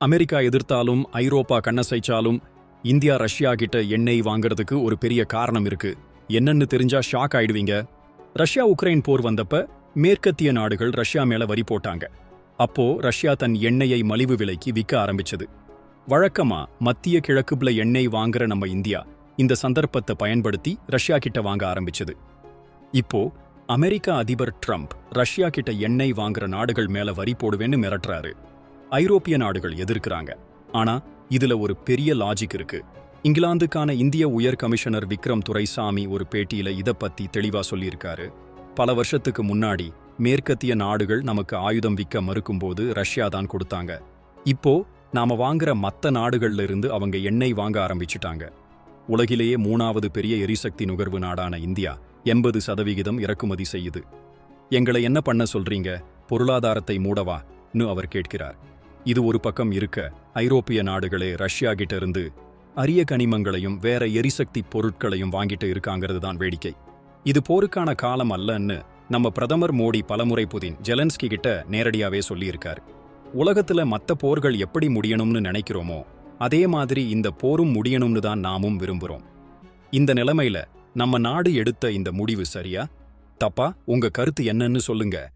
America எதிர்த்தாலும் ஐரோப்பா கண்ணசைச்சாலும் India Russia கிட்ட எண்ணெய் வாங்குறதுக்கு ஒரு பெரிய காரணம் இருக்கு. என்னன்னு தெரிஞ்சா ஷாக் ஆயிடுவீங்க. ரஷ்யா உக்ரைன் போர் வந்தப்ப மேற்கத்திய நாடுகள் ரஷ்யா மேல வரி போட்டாங்க. அப்போ ரஷ்யா தன் எண்ணெயை மலிவு விலைக்கு விற்க ஆரம்பிச்சது. வழக்கமா மத்திய கிழக்குல எண்ணெய் வாங்குற நம்ம இந்தியா இந்த சந்தர்ப்பத்தை பயன்படுத்தி ரஷ்யா கிட்ட வாங்க ஆரம்பிச்சது. இப்போ அமெரிக்கா அதிபர் ட்ரம்ப் ரஷ்யா கிட்ட எண்ணெய் வாங்குற நாடுகள் மேல வரி போடுவேன்னு மிரட்டுறாரு. ஐரோப்பிய நாடுகள் எதிர்க்கிறாங்க. ஆனா இதுல ஒரு பெரிய லாஜிக் இருக்கு. இங்கிலாந்துக்கான இந்திய உயர் கமிஷனர் விக்ரம் துரைசாமி ஒரு பேட்டியில இத பத்தி தெளிவா சொல்லியிருக்காரு. பல வருஷத்துக்கு முன்னாடி மேற்கத்திய நாடுகள் நமக்கு ஆயுதம் விற்க மறுக்கும்போது ரஷ்யா தான் கொடுத்தாங்க. இப்போ நாம வாங்குற மத்த நாடுகள்ல இருந்து அவங்க எண்ணெய் வாங்க ஆரம்பிச்சிட்டாங்க. உலகிலேயே மூணாவது பெரிய எரிசக்தி நுகர்வு நாடான இந்தியா எண்பது சதவிகிதம் இறக்குமதி செய்யுது. எங்களை என்ன பண்ண சொல்றீங்க? பொருளாதாரத்தை மூடவான்னு அவர் கேட்கிறார். இது ஒரு பக்கம் இருக்க ஐரோப்பிய நாடுகளே ரஷ்யா கிட்ட இருந்து அரிய கனிமங்களையும் வேற எரிசக்தி பொருட்களையும் வாங்கிட்டு இருக்காங்கிறது தான் வேடிக்கை. இது போருக்கான காலம் அல்லன்னு நம்ம பிரதமர் மோடி பலமுறை புதின் ஜெலன்ஸ்கி கிட்ட நேரடியாவே சொல்லியிருக்காரு. உலகத்துல மத்த போர்கள் எப்படி முடியணும்னு நினைக்கிறோமோ அதே மாதிரி இந்த போரும் முடியணும்னு தான் நாமும் விரும்புறோம். இந்த நிலைமையில நம்ம நாடு எடுத்த இந்த முடிவு சரியா? தப்பா? உங்க கருத்து என்னன்னு சொல்லுங்க.